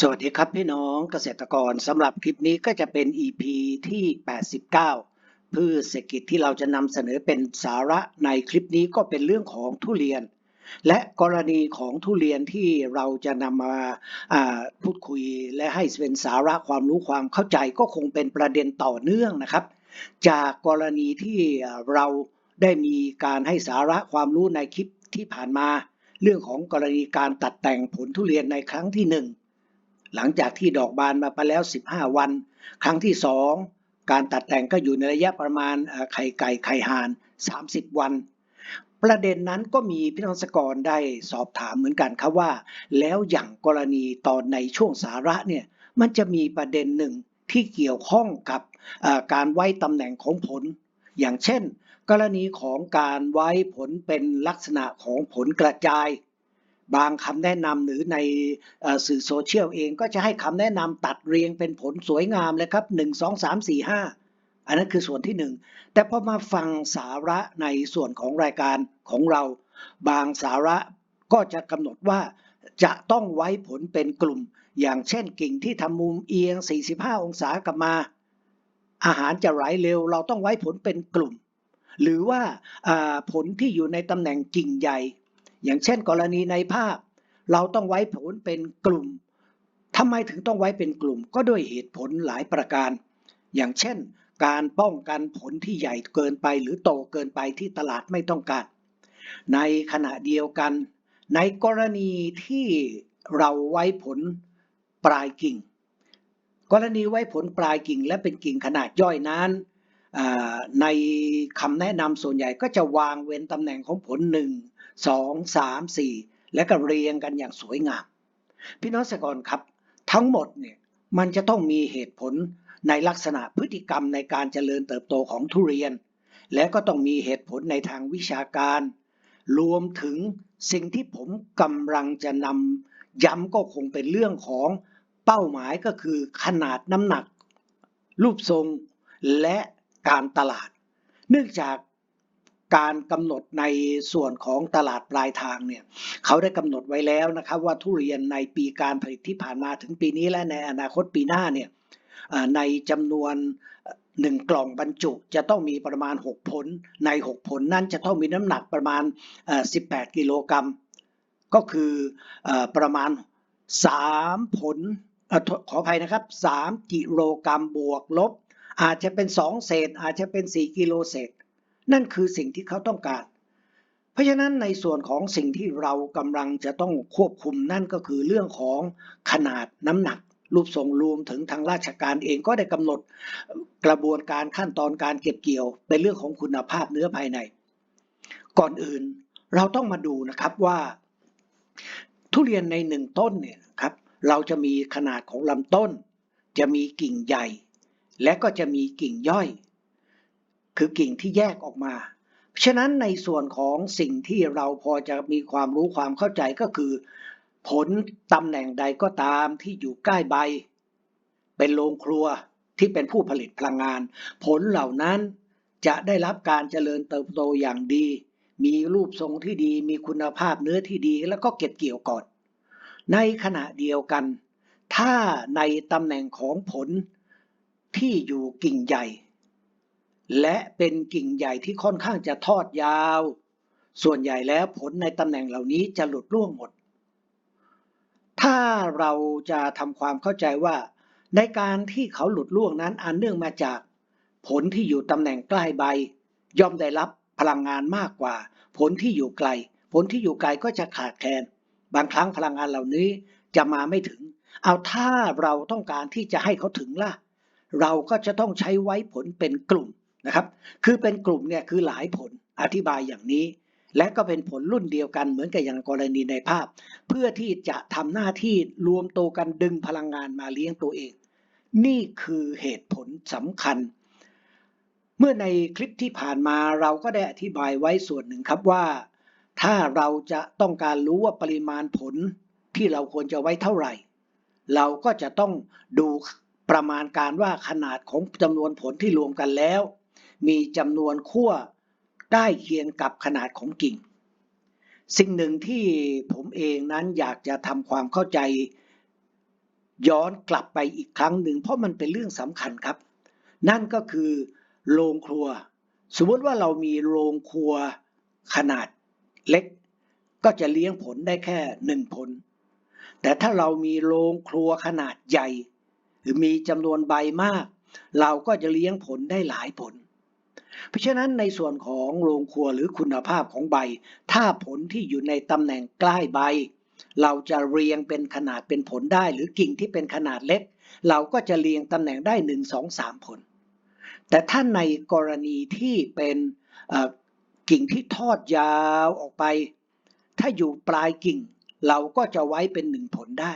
สวัสดีครับพี่น้องเกษตรกรสำหรับคลิปนี้ก็จะเป็น EP ที่ 89 พืชเศรษฐกิจที่เราจะนำเสนอเป็นสาระในคลิปนี้ก็เป็นเรื่องของทุเรียน และกรณีของทุเรียนที่เราจะนำมาาพูดคุย และให้เป็นสาระความรู้ความเข้าใจก็คงเป็นประเด็นต่อเนื่องนะครับ จากกรณีที่เราได้มีการให้สาระความรู้ในคลิปที่ผ่านมา เรื่องของกรณีการตัดแต่งผลทุเรียนในครั้งที่หนึ่ง หลังจากที่ดอกบานมาไปแล้ว 15 วัน ครั้งที่ 2 การตัดแต่งก็อยู่ในระยะประมาณไข่ไก่ไข่ห่าน 30 วัน ประเด็นนั้นก็มีพี่น้องสกรได้สอบถามเหมือนกันครับว่า แล้วอย่างกรณีตอนในช่วงสาระเนี่ยมันจะมีประเด็นหนึ่งที่เกี่ยวข้องกับการไว้ตำแหน่งของผล อย่างเช่น กรณีของการไว้ผลเป็นลักษณะของผลกระจาย บางคำแนะนำหรือในอสื่อโซเชียลเองก็จะให้คำแนะนำตัดเรียงเป็นผลสวยงามเลยครับ1 2 3 4 5อันนั้นคือส่วนที่1แต่พอมาฟังสาระในส่วนของรายการของเรา บางสาระก็จะกำหนดว่าจะต้องไว้ผลเป็นกลุ่ม อย่างเช่นกิ่งที่ทำมุมเอียง 45 องศากลับมา อาหารจะไหลเร็ว เราต้องไว้ผลเป็นกลุ่ม หรือว่าผลที่อยู่ในตำแหน่งกิ่งใหญ่ อย่างเช่น กรณีในภาพ เราต้องไว้ผลเป็นกลุ่มทำไมถึงต้องไว้เป็นกลุ่มก็ด้วยเหตุผลหลายประการ อย่างเช่น การป้องกันผลที่ใหญ่เกินไปหรือโตเกินไปที่ตลาดไม่ต้องการ ในขณะเดียวกัน ในกรณีที่เราไว้ผลปลายกิ่ง กรณีไว้ผลปลายกิ่งและเป็นกิ่งขนาดย่อยนั้น ในคำแนะนำส่วนใหญ่ก็จะวางเว้นตำแหน่งของผลหนึ่ง สองสามสี่และก็เรียงกันอย่างสวยงาม พี่น้องสกรครับ ทั้งหมดเนี่ยมันจะต้องมีเหตุผลในลักษณะพฤติกรรมในการเจริญเติบโตของทุเรียน และก็ต้องมีเหตุผลในทางวิชาการ รวมถึงสิ่งที่ผมกำลังจะนำย้ำก็คงเป็นเรื่องของเป้าหมายก็คือขนาดน้ำหนัก รูปทรงและการตลาด เนื่องจาก การกำหนดในส่วนของตลาดปลายทางเนี่ยเขาได้กำหนดไว้แล้วนะครับ ว่าทุเรียนในปีการผลิตที่ผ่านมาถึงปีนี้และในอนาคตปีหน้าเนี่ยในจำนวนหนึ่งกล่องบรรจุจะต้องมีประมาณ 6 ผลใน 6 ผลนั้นจะต้องมีน้ำหนักประมาณ 18 กิโลกรัม ก็คือประมาณ 3 ผลอขออภัยนะครับ 3 กิโลกรัมบวกลบ อาจจะเป็น 2 เศษ อาจจะเป็น 4 กิโลเศษ นั่นคือสิ่งที่เขาต้องการ เพราะฉะนั้นในส่วนของสิ่งที่เรากำลังจะต้องควบคุมนั่นก็คือเรื่องของขนาดน้ำหนัก รูปทรงรวมถึงทางราชการเองก็ได้กำหนดกระบวนการขั้นตอนการเก็บเกี่ยว เป็นเรื่องของคุณภาพเนื้อภายใน ก่อนอื่นเราต้องมาดูนะครับว่า ทุเรียนในหนึ่งต้นเนี่ยครับเราจะมีขนาดของลำต้น จะมีกิ่งใหญ่ และก็จะมีกิ่งย่อย คือกิ่งที่แยกออกมา ฉะนั้นในส่วนของสิ่งที่เราพอจะมีความรู้ความเข้าใจก็คือ ผลตำแหน่งใดก็ตามที่อยู่ใกล้ใบ เป็นโรงครัวที่เป็นผู้ผลิตพลังงาน ผลเหล่านั้นจะได้รับการเจริญเติบโตอย่างดี มีรูปทรงที่ดี มีคุณภาพเนื้อที่ดี แล้วก็เก็บเกี่ยวก่อน ในขณะเดียวกัน ถ้าในตำแหน่งของผลที่อยู่กิ่งใหญ่ และเป็นกิ่งใหญ่ที่ค่อนข้างจะทอดยาว ส่วนใหญ่แล้วผลในตำแหน่งเหล่านี้จะหลุดร่วงหมด ถ้าเราจะทำความเข้าใจว่า ในการที่เขาหลุดร่วงนั้นอันเนื่องมาจาก ผลที่อยู่ตำแหน่งใกล้ใบ ย่อมได้รับพลังงานมากกว่า ผลที่อยู่ไกล ผลที่อยู่ไกลก็จะขาดแคลน บางครั้งพลังงานเหล่านี้จะมาไม่ถึง เอาถ้าเราต้องการที่จะให้เขาถึงล่ะ เราก็จะต้องใช้ไว้ผลเป็นกลุ่ม นะครับ คือเป็นกลุ่มเนี่ยคือหลายผลอธิบายอย่างนี้ และก็เป็นผลรุ่นเดียวกันเหมือนกับอย่างกรณีในภาพ เพื่อที่จะทำหน้าที่รวมตัวกันดึงพลังงานมาเลี้ยงตัวเอง นี่คือเหตุผลสำคัญ เมื่อในคลิปที่ผ่านมาเราก็ได้อธิบายไว้ส่วนหนึ่งครับว่า ถ้าเราจะต้องการรู้ว่าปริมาณผลที่เราควรจะไว้เท่าไหร่ เราก็จะต้องดูประมาณการว่าขนาดของจำนวนผลที่รวมกันแล้ว มีจำนวนขั้วใกล้เคียงกับขนาดของกิ่ง สิ่งหนึ่งที่ผมเองนั้นอยากจะทำความเข้าใจ ย้อนกลับไปอีกครั้งหนึ่ง เพราะมันเป็นเรื่องสำคัญครับ นั่นก็คือโรงครัว สมมติว่าเรามีโรงครัวขนาดเล็ก ก็จะเลี้ยงผลได้แค่หนึ่งผล แต่ถ้าเรามีโรงครัวขนาดใหญ่ หรือมีจำนวนใบมาก เราก็จะเลี้ยงผลได้หลายผล เพราะฉะนั้นในส่วนของโรงครัวหรือคุณภาพของใบ ถ้าผลที่อยู่ในตำแหน่งใกล้ใบ เราจะเรียงเป็นขนาดเป็นผลได้ หรือกิ่งที่เป็นขนาดเล็ก เราก็จะเรียงตำแหน่งได้หนึ่งสองสามผล แต่ถ้าในกรณีที่เป็นกิ่งที่ทอดยาวออกไป ถ้าอยู่ปลายกิ่ง เราก็จะไว้เป็นหนึ่งผลได้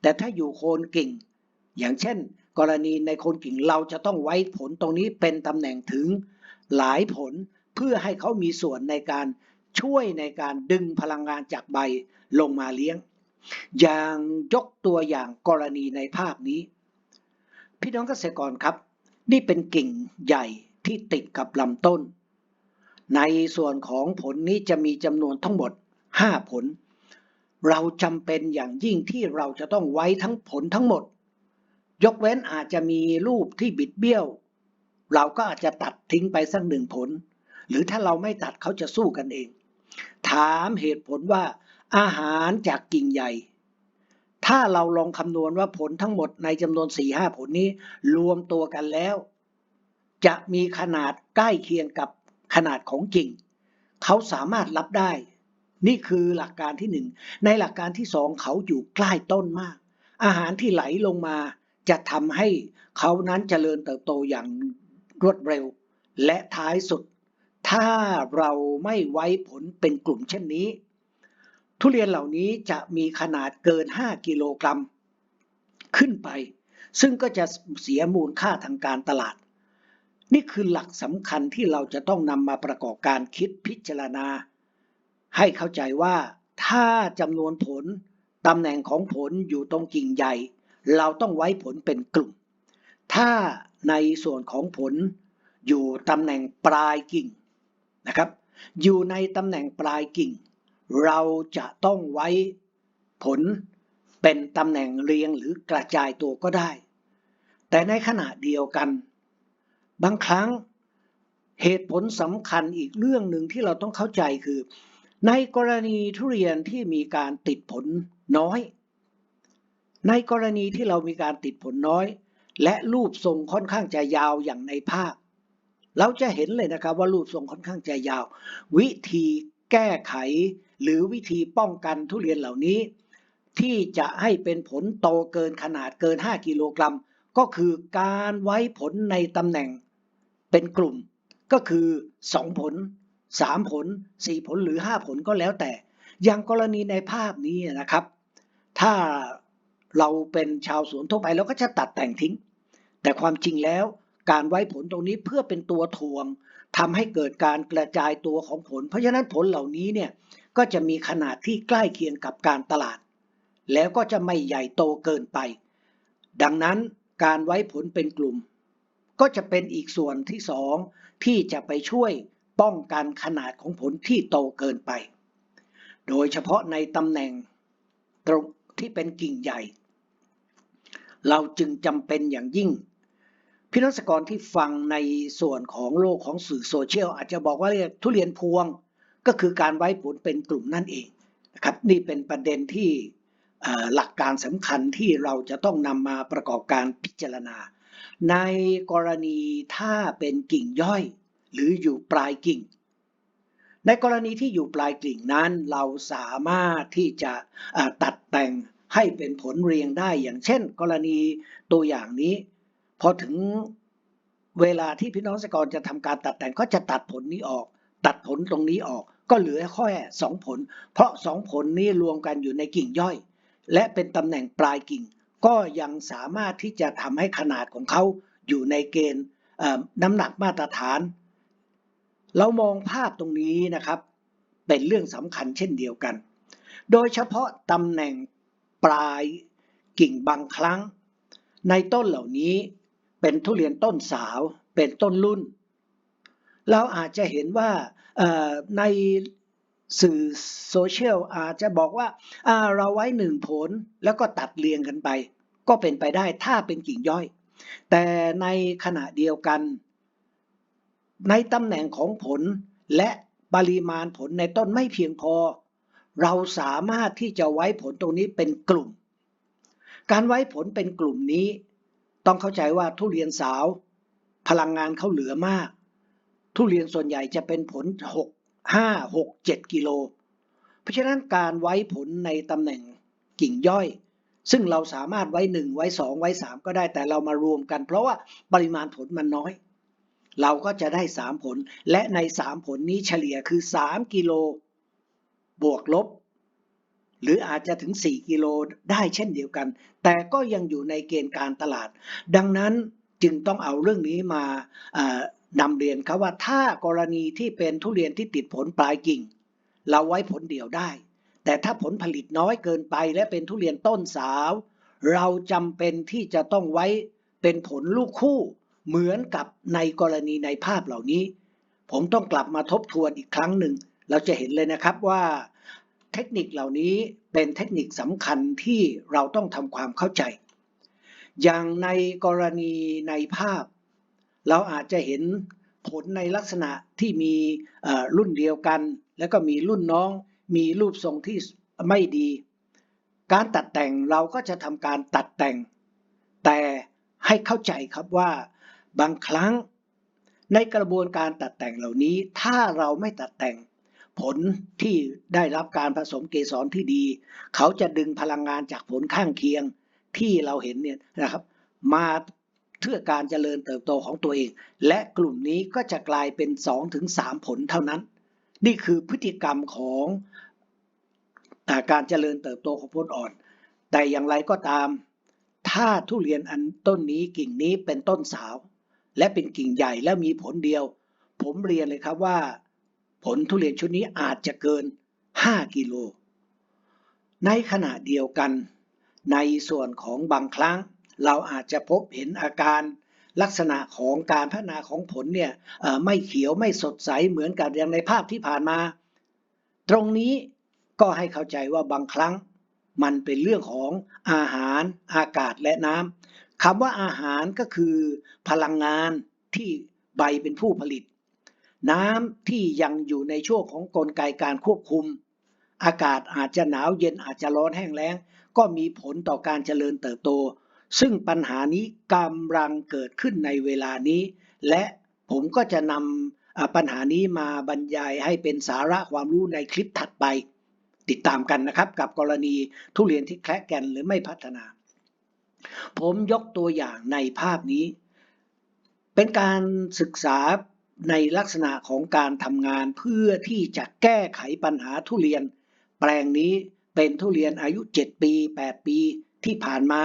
แต่ถ้าอยู่โคนกิ่ง อย่างเช่น กรณีในโคนกิ่งเราจะต้องไว้ผลตรงนี้เป็นตำแหน่งถึง หลายผลเพื่อให้เขามีส่วนในการช่วยในการดึงพลังงานจากใบลงมาเลี้ยง อย่างยกตัวอย่างกรณีในภาพนี้ พี่น้องเกษตรกรครับ นี่เป็นกิ่งใหญ่ที่ติดกับลำต้น ในส่วนของผลนี้จะมีจำนวนทั้งหมด 5 ผล เราจำเป็นอย่างยิ่งที่เราจะต้องไว้ทั้งผลทั้งหมด ยกเว้นอาจจะมีรูปที่บิดเบี้ยว เราก็อาจจะตัดทิ้งไปสักหนึ่งผล หรือถ้าเราไม่ตัดเขาจะสู้กันเอง ถามเหตุผลว่าอาหารจากกิ่งใหญ่ ถ้าเราลองคำนวณว่าผลทั้งหมดในจำนวน4ีหผลนี้รวมตัวกันแล้ว จะมีขนาดใกล้เคียงกับขนาดของกิ่ง เขาสามารถรับได้ นี่คือหลักการที่หนึ่งในหลักการที่สองเขาอยู่ใกล้ต้นมาก อาหารที่ไหลลงมาจะทำให้เขานั้นเจริญเติบโตอย่าง รวดเร็ว และท้ายสุด ถ้าเราไม่ไว้ผลเป็นกลุ่มเช่นนี้ ทุเรียนเหล่านี้จะมีขนาดเกิน 5 กิโลกรัม ขึ้นไป ซึ่งก็จะเสียมูลค่าทางการตลาด นี่คือหลักสำคัญที่เราจะต้องนำมาประกอบการคิดพิจารณา ให้เข้าใจว่าถ้าจำนวนผลตำแหน่งของผลอยู่ตรงกิ่งใหญ่ เราต้องไว้ผลเป็นกลุ่ม ถ้าในส่วนของผลอยู่ตำแหน่งปลายกิ่งนะครับ อยู่ในตำแหน่งปลายกิ่ง เราจะต้องไว้ผลเป็นตำแหน่งเรียงหรือกระจายตัวก็ได้ แต่ในขณะเดียวกัน บางครั้งเหตุผลสำคัญอีกเรื่องหนึ่งที่เราต้องเข้าใจคือ ในกรณีทุเรียนที่มีการติดผลน้อย ในกรณีที่เรามีการติดผลน้อย และรูปทรงค่อนข้างจะยาวอย่างในภาพ เราจะเห็นเลยนะครับว่ารูปทรงค่อนข้างจะยาว วิธีแก้ไข หรือวิธีป้องกันทุเรียนเหล่านี้ ที่จะให้เป็นผลโตเกินขนาดเกิน 5 กิโลกรัม ก็คือการไว้ผลในตำแหน่งเป็นกลุ่มก็คือ 2 ผล 3 ผล 4 ผลหรือ 5 ผลก็แล้วแต่ อย่างกรณีในภาพนี้นะครับ ถ้าเราเป็นชาวสวนทั่วไปเราก็จะตัดแต่งทิ้ง แต่ความจริงแล้วการไว้ผลตรงนี้เพื่อเป็นตัวทวงทำให้เกิดการกระจายตัวของผล เพราะฉะนั้นผลเหล่านี้เนี่ยก็จะมีขนาดที่ใกล้เคียงกับการตลาด แล้วก็จะไม่ใหญ่โตเกินไป ดังนั้นการไว้ผลเป็นกลุ่ม ก็จะเป็นอีกส่วนที่สองที่จะไปช่วยป้องกันขนาดของผลที่โตเกินไป โดยเฉพาะในตำแหน่งตรงที่เป็นกิ่งใหญ่ เราจึงจำเป็นอย่างยิ่ง พี่น้องเกษกรที่ฟังในส่วนของโลกของสื่อโซเชียลอาจจะบอกว่าเรียกทุเรียนพวงก็คือการไว้ผลเป็นกลุ่มนั่นเองนะครับนี่เป็นประเด็นที่หลักการสำคัญที่เราจะต้องนำมาประกอบการพิจารณา ในกรณีถ้าเป็นกิ่งย่อย หรืออยู่ปลายกิ่ง ในกรณีที่อยู่ปลายกิ่งนั้น เราสามารถที่จะตัดแต่งให้เป็นผลเรียงได้อย่างเช่น กรณีตัวอย่างนี้ พอถึงเวลาที่พี่น้องเกษตรกรจะทำการตัดแต่งก็จะตัดผลนี้ออก ตัดผลตรงนี้ออก ก็เหลือแค่สองผล เพราะสองผลนี้รวมกันอยู่ในกิ่งย่อย และเป็นตำแหน่งปลายกิ่ง ก็ยังสามารถที่จะทำให้ขนาดของเขาอยู่ในเกณฑ์น้ำหนักมาตรฐาน เรามองภาพตรงนี้นะครับ เป็นเรื่องสำคัญเช่นเดียวกัน โดยเฉพาะตำแหน่งปลายกิ่งบางครั้ง ในต้นเหล่านี้ เป็นทุเรียนต้นสาว เป็นต้นรุ่น เราอาจจะเห็นว่าในสื่อโซเชียลอาจจะบอกว่าอ่าเราไว้หนึ่งผลแล้วก็ตัดเรียงกันไป ก็เป็นไปได้ถ้าเป็นกิ่งย่อย แต่ในขณะเดียวกัน ในตำแหน่งของผลและปริมาณผลในต้นไม่เพียงพอ เราสามารถที่จะไว้ผลตรงนี้เป็นกลุ่ม การไว้ผลเป็นกลุ่มนี้ ต้องเข้าใจว่าทุเรียนสาว พลังงานเขาเหลือมาก ทุเรียนส่วนใหญ่จะเป็นผล 6 5 6 7 กิโล เพราะฉะนั้นการไว้ผลในตำแหน่งกิ่งย่อย ซึ่งเราสามารถไว้ 1 ไว้ 2 ไว้ 3 ก็ได้แต่เรามารวมกัน เพราะว่าปริมาณผลมันน้อย เราก็จะได้ 3 ผล และใน 3 ผลนี้เฉลี่ยคือ 3 กิโล บวกลบ หรืออาจจะถึง 4 กิโลได้เช่นเดียวกัน แต่ก็ยังอยู่ในเกณฑ์การตลาด ดังนั้นจึงต้องเอาเรื่องนี้มานำเรียนครับว่าถ้ากรณีที่เป็นทุเรียนที่ติดผลปลายกิ่ง เราไว้ผลเดียวได้ แต่ถ้าผลผลิตน้อยเกินไปและเป็นทุเรียนต้นสาว เราจำเป็นที่จะต้องไว้เป็นผลลูกคู่ เหมือนกับในกรณีในภาพเหล่านี้ ผมต้องกลับมาทบทวนอีกครั้งหนึ่ง เราจะเห็นเลยนะครับว่า เทคนิคเหล่านี้เป็นเทคนิคสำคัญที่เราต้องทำความเข้าใจ อย่างในกรณีในภาพ เราอาจจะเห็นผลในลักษณะที่มีรุ่นเดียวกัน แล้วก็มีรุ่นน้อง มีรูปทรงที่ไม่ดี การตัดแต่งเราก็จะทำการตัดแต่ง แต่ให้เข้าใจครับว่าบางครั้งในกระบวนการตัดแต่งเหล่านี้ ถ้าเราไม่ตัดแต่ง ผลที่ได้รับการผสมเกสรที่ดี เขาจะดึงพลังงานจากผลข้างเคียงที่เราเห็นเนี่ยนะครับ มาเพื่อการเจริญเติบโตของตัวเอง และกลุ่มนี้ก็จะกลายเป็น2-3ผลเท่านั้น นี่คือพฤติกรรมของอาการเจริญเติบโตของผลอ่อน แต่อย่างไรก็ตาม ถ้าทุเรียนอันต้นนี้กิ่งนี้เป็นต้นสาว และเป็นกิ่งใหญ่และมีผลเดียว ผมเรียนเลยครับว่า ผลทุเรียนชุดนี้อาจจะเกิน 5 กิโล ในขณะเดียวกัน ในส่วนของบางครั้ง เราอาจจะพบเห็นอาการลักษณะของการพัฒนาของผลเนี่ยไม่เขียวไม่สดใสเหมือนกับอย่างในภาพที่ผ่านมา ตรงนี้ก็ให้เข้าใจว่าบางครั้งมันเป็นเรื่องของอาหารอากาศและน้ำคำว่าอาหารก็คือพลังงานที่ใบเป็นผู้ผลิต น้ำที่ยังอยู่ในช่วงของกลไกการควบคุม อากาศอาจจะหนาวเย็นอาจจะร้อนแห้งแล้ง ก็มีผลต่อการเจริญเติบโต ซึ่งปัญหานี้กำลังเกิดขึ้นในเวลานี้ และผมก็จะนำปัญหานี้มาบรรยายให้เป็นสาระความรู้ในคลิปถัดไป ติดตามกันนะครับกับกรณีทุเรียนที่แคระแกนหรือไม่พัฒนา ผมยกตัวอย่างในภาพนี้ เป็นการศึกษา ในลักษณะของการทำงานเพื่อที่จะแก้ไขปัญหาทุเรียน แปลงนี้เป็นทุเรียนอายุ 7 ปี 8 ปีที่ผ่านมา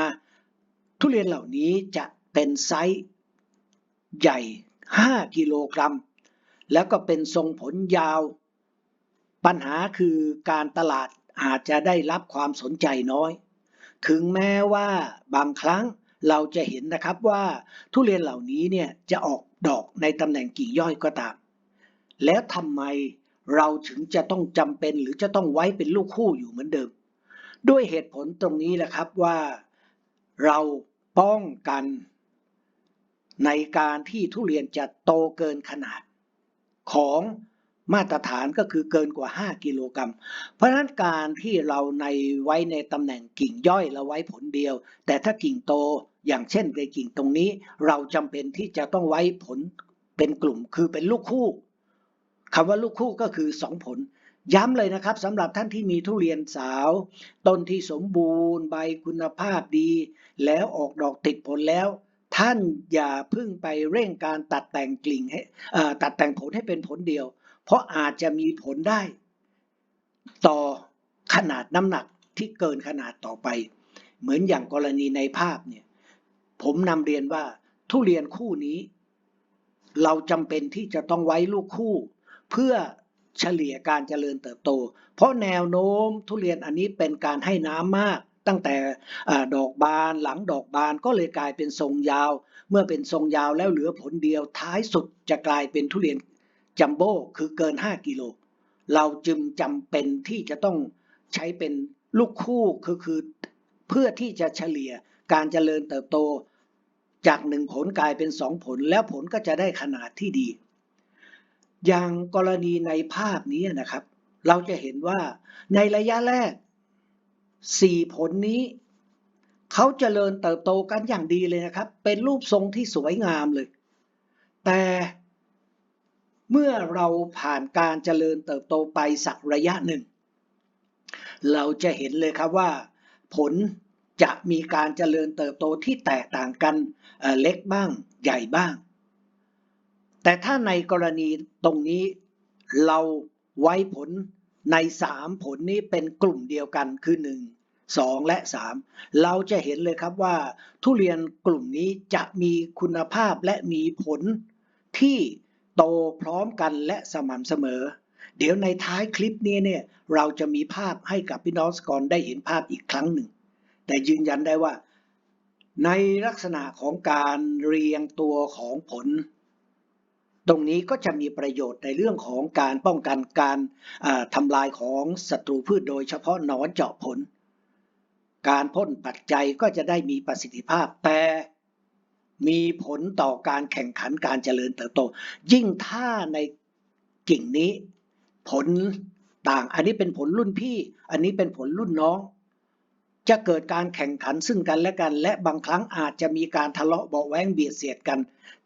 ทุเรียนเหล่านี้จะเป็นไซส์ใหญ่ 5 กิโลกรัม แล้วก็เป็นทรงผลยาว ปัญหาคือการตลาดอาจจะได้รับความสนใจน้อย ถึงแม้ว่าบางครั้งเราจะเห็นนะครับว่าทุเรียนเหล่านี้เนี่ยจะออก ดอกในตำแหน่งกิ่งย่อยก็ตาม แล้วทำไมเราถึงจะต้องจำเป็นหรือจะต้องไว้เป็นลูกคู่อยู่เหมือนเดิม ด้วยเหตุผลตรงนี้แหละครับว่าเราป้องกันในการที่ทุเรียนจะโตเกินขนาดของ มาตรฐานก็คือเกินกว่า 5 กิโลกรัม เพราะฉะนั้นการที่เราในไว้ในตำแหน่งกิ่งย่อยเราไว้ผลเดียว แต่ถ้ากิ่งโตอย่างเช่นในกิ่งตรงนี้ เราจำเป็นที่จะต้องไว้ผลเป็นกลุ่มคือเป็นลูกคู่คำว่าลูกคู่ก็คือ 2 ผลย้ำเลยนะครับสำหรับท่านที่มีทุเรียนสาวต้นที่สมบูรณ์ใบคุณภาพดี แล้วออกดอกติดผลแล้ว ท่านอย่าเพึ่งไปเร่งการตัดแต่งกิ่งให้ตัดแต่งผลให้เป็นผลเดียว ราะอาจจะมีผลได้ ต่อขนาดน้ำหนักที่เกินขนาดต่อไป เหมือนอย่างกรณีในภาพเนี่ย ผมนำเรียนว่าทุเรียนคู่นี้ เราจำเป็นที่จะต้องไว้ลูกคู่ เพื่อเฉลี่ยการเจริญเติบโต เพราะแนวโน้มทุเรียนอันนี้เป็นการให้น้ำมาก ตั้งแต่ดอกบานหลังดอกบานก็เลยกลายเป็นทรงยาว เมื่อเป็นทรงยาวแล้วเหลือผลเดียวท้ายสุดจะกลายเป็นทุเรียน จัมโบ้คือเกิน 5 กิโล เราจึงจำเป็นที่จะต้องใช้เป็นลูกคู่คือคือเพื่อที่จะเฉลี่ยการเจริญเติบโตจากหนึ่งผลกลายเป็นสองผล แล้วผลก็จะได้ขนาดที่ดี อย่างกรณีในภาพนี้นะครับ เราจะเห็นว่าในระยะแรกสี่ผลนี้เขาเจริญเติบโตกันอย่างดีเลยนะครับ เป็นรูปทรงที่สวยงามเลย แต่ เมื่อเราผ่านการเจริญเติบโตไปสักระยะหนึ่ง เราจะเห็นเลยครับว่า ผลจะมีการเจริญเติบโตที่แตกต่างกันเเล็กบ้างใหญ่บ้าง แต่ถ้าในกรณีตรงนี้เราไว้ผลใน 3 ผลนี้เป็นกลุ่มเดียวกันคือ 1 2 และ 3 เราจะเห็นเลยครับว่า ทุเรียนกลุ่มนี้จะมีคุณภาพและมีผลที่ โตพร้อมกันและสม่ำเสมอ เดี๋ยวในท้ายคลิปนี้เนี่ยเราจะมีภาพให้กับพี่น้องสกอรได้เห็นภาพอีกครั้งหนึ่ง แต่ยืนยันได้ว่า ในลักษณะของการเรียงตัวของผล ตรงนี้ก็จะมีประโยชน์ในเรื่องของการป้องกันการอ่าทำลายของศัตรูพืชโดยเฉพาะหนอนเจาะผล การพ่นปัจจัยก็จะได้มีประสิทธิภาพแต่ มีผลต่อการแข่งขันการเจริญเติบโต ยิ่งถ้าในกิ่งนี้ ผลต่าง อันนี้เป็นผลรุ่นพี่ อันนี้เป็นผลรุ่นน้อง จะเกิดการแข่งขันซึ่งกันและกัน และบางครั้งอาจจะมีการทะเลาะเบาแวงเบียดเสียดกัน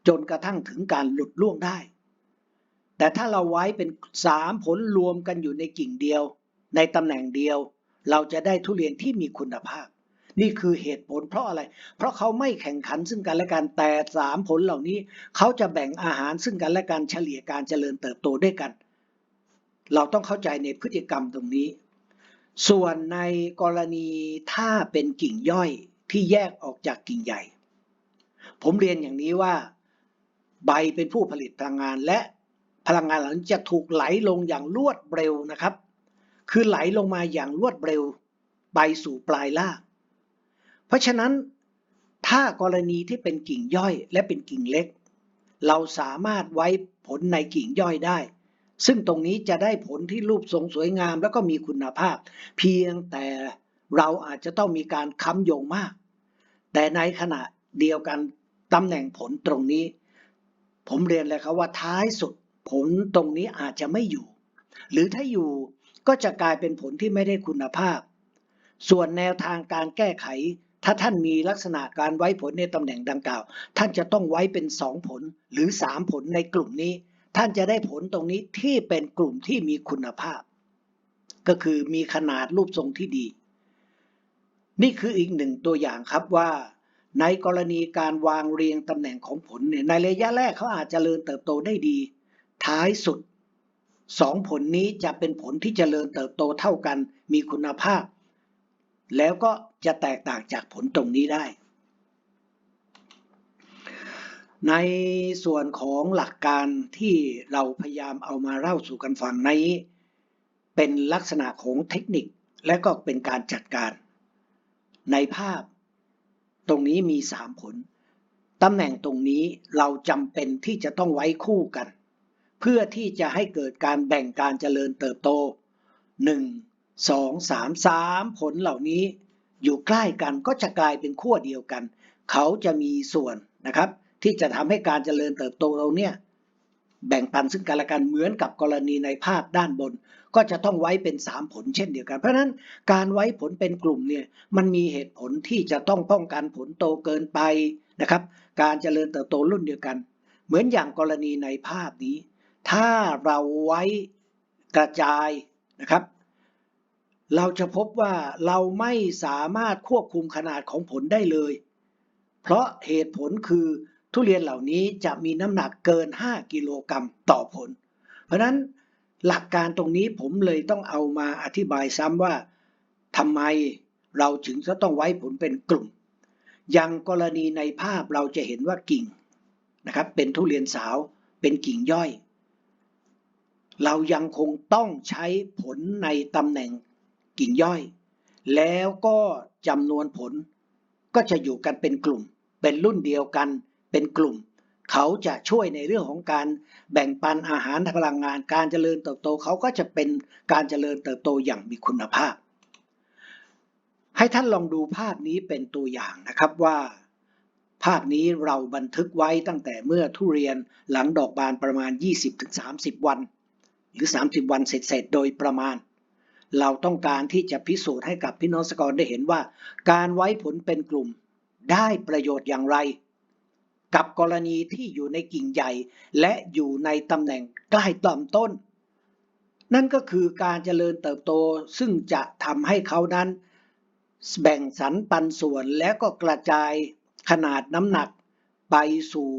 จนกระทั่งถึงการหลุดล่วงได้ แต่ถ้าเราไว้เป็นสามผลรวมกันอยู่ในกิ่งเดียว ในตำแหน่งเดียว เราจะได้ทุเรียนที่มีคุณภาพ นี่คือเหตุผลเพราะอะไร เพราะเขาไม่แข่งขันซึ่งกันและกันแต่สามผลเหล่านี้ เขาจะแบ่งอาหารซึ่งกันและกันเฉลี่ยการเจริญเติบโตด้วยกัน เราต้องเข้าใจในพฤติกรรมตรงนี้ ส่วนในกรณีถ้าเป็นกิ่งย่อยที่แยกออกจากกิ่งใหญ่ ผมเรียนอย่างนี้ว่าใบเป็นผู้ผลิตพลังงานและพลังงานเหล่านี้จะถูกไหลลงอย่างรวดเร็วนะครับ คือไหลลงมาอย่างรวดเร็ว ไปสู่ปลายราก เพราะฉะนั้นถ้ากรณีที่เป็นกิ่งย่อยและเป็นกิ่งเล็ก เราสามารถไว้ผลในกิ่งย่อยได้ ซึ่งตรงนี้จะได้ผลที่รูปทรงสวยงามแล้วก็มีคุณภาพ เพียงแต่เราอาจจะต้องมีการค้ำโยงมาก แต่ในขณะเดียวกันตำแหน่งผลตรงนี้ ผมเรียนเลยครับว่าท้ายสุดผลตรงนี้อาจจะไม่อยู่ หรือถ้าอยู่ก็จะกลายเป็นผลที่ไม่ได้คุณภาพ ส่วนแนวทางการแก้ไข ถ้าท่านมีลักษณะการไว้ผลในตำแหน่งดังกล่าว ท่านจะต้องไว้เป็นสองผลหรือสามผลในกลุ่มนี้ ท่านจะได้ผลตรงนี้ที่เป็นกลุ่มที่มีคุณภาพ ก็คือมีขนาดรูปทรงที่ดี นี่คืออีกหนึ่งตัวอย่างครับว่า ในกรณีการวางเรียงตำแหน่งของผลเนี่ยในระยะแรกเขาอาจจะเจริญเติบโตได้ดี ท้ายสุดสองผลนี้จะเป็นผลที่เจริญเติบโตเท่ากัน มีคุณภาพ แล้วก็จะแตกต่างจากผลตรงนี้ได้ ในส่วนของหลักการที่เราพยายามเอามาเล่าสู่กันฟังในเป็นลักษณะของเทคนิคและก็เป็นการจัดการ ในภาพตรงนี้มีสามผล ตำแหน่งตรงนี้เราจำเป็นที่จะต้องไว้คู่กัน เพื่อที่จะให้เกิดการแบ่งการเจริญเติบโต 1 2 3 3ผลเหล่านี้อยู่ใกล้กันก็จะกลายเป็นขั้วเดียวกัน เขาจะมีส่วนนะครับ ที่จะทำให้การเจริญเติบโตเราเนี่ยแบ่งปันซึ่งกันและกันเหมือนกับกรณีในภาพด้านบน ก็จะต้องไว้เป็น 3 ผลเช่นเดียวกัน เพราะฉะนั้นการไว้ผลเป็นกลุ่มเนี่ยมันมีเหตุผลที่จะต้องป้องกันผลโตเกินไปนะครับ การเจริญเติบโตรุ่นเดียวกัน เหมือนอย่างกรณีในภาพนี้ ถ้าเราไว้กระจายนะครับ เราจะพบว่าเราไม่สามารถควบคุมขนาดของผลได้เลย เพราะเหตุผลคือทุเรียนเหล่านี้จะมีน้ำหนักเกิน 5 กิโลกรัมต่อผล เพราะฉะนั้นหลักการตรงนี้ผมเลยต้องเอามาอธิบายซ้ำว่าทำไมเราถึงจะต้องไว้ผลเป็นกลุ่ม อย่างกรณีในภาพเราจะเห็นว่ากิ่งนะครับเป็นทุเรียนสาวเป็นกิ่งย่อย เรายังคงต้องใช้ผลในตำแหน่ง กิ่งย่อย แล้วก็จำนวนผล ก็จะอยู่กันเป็นกลุ่ม เป็นรุ่นเดียวกัน เป็นกลุ่ม เขาจะช่วยในเรื่องของการแบ่งปันอาหารพลังงาน การเจริญเติบโตเขาก็จะเป็นการเจริญเติบโตอย่างมีคุณภาพ ให้ท่านลองดูภาพนี้เป็นตัวอย่างนะครับว่าภาพนี้เราบันทึกไว้ตั้งแต่เมื่อทุเรียนหลังดอกบานประมาณ 20-30 วัน หรือ 30 วันเสร็จๆโดยประมาณ เราต้องการที่จะพิสูจน์ให้กับพี่น้องสกอรได้เห็นว่า การไว้ผลเป็นกลุ่มได้ประโยชน์อย่างไร กับกรณีที่อยู่ในกิ่งใหญ่ และอยู่ในตำแหน่งใกล้ลำต้น นั่นก็คือการเจริญเติบโตซึ่งจะทำให้เขานั้น แบ่งสรรปันส่วนและก็กระจายขนาดน้ำหนักไปสู่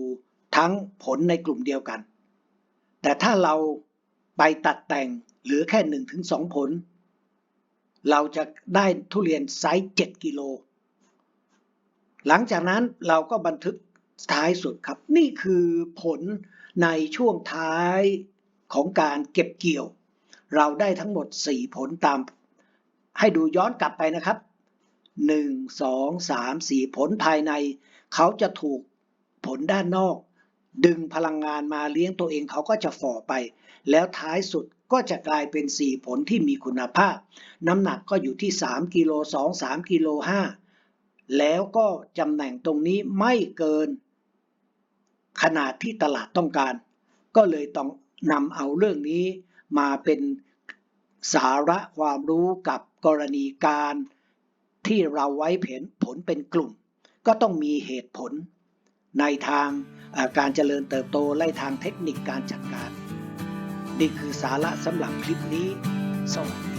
ทั้งผลในกลุ่มเดียวกัน แต่ถ้าเราไปตัดแต่งเหลือแค่หนึ่งถึงสองผล เราจะได้ทุเรียนไซส์7กิโล หลังจากนั้นเราก็บันทึกท้ายสุดครับ นี่คือผลในช่วงท้ายของการเก็บเกี่ยว เราได้ทั้งหมด 4 ผลตาม ให้ดูย้อนกลับไปนะครับ 1 2 3 4 ผลภายใน เขาจะถูกผลด้านนอก ดึงพลังงานมาเลี้ยงตัวเองเขาก็จะฝ่อไป แล้วท้ายสุด ก็จะกลายเป็น4ผลที่มีคุณภาพ น้ำหนักก็อยู่ที่ 3กิโล2 3กิโล5แล้วก็จำแหน่งตรงนี้ไม่เกิน ขนาดที่ตลาดต้องการ ก็เลยต้องนำเอาเรื่องนี้มาเป็นสาระความรู้กับกรณีการที่เราไว้ผลผลเป็นกลุ่ม ก็ต้องมีเหตุผลในทางการเจริญเติบโตและทางเทคนิคการจัดการ นี่คือสาระสำหรับคลิปนี้ สวัสดี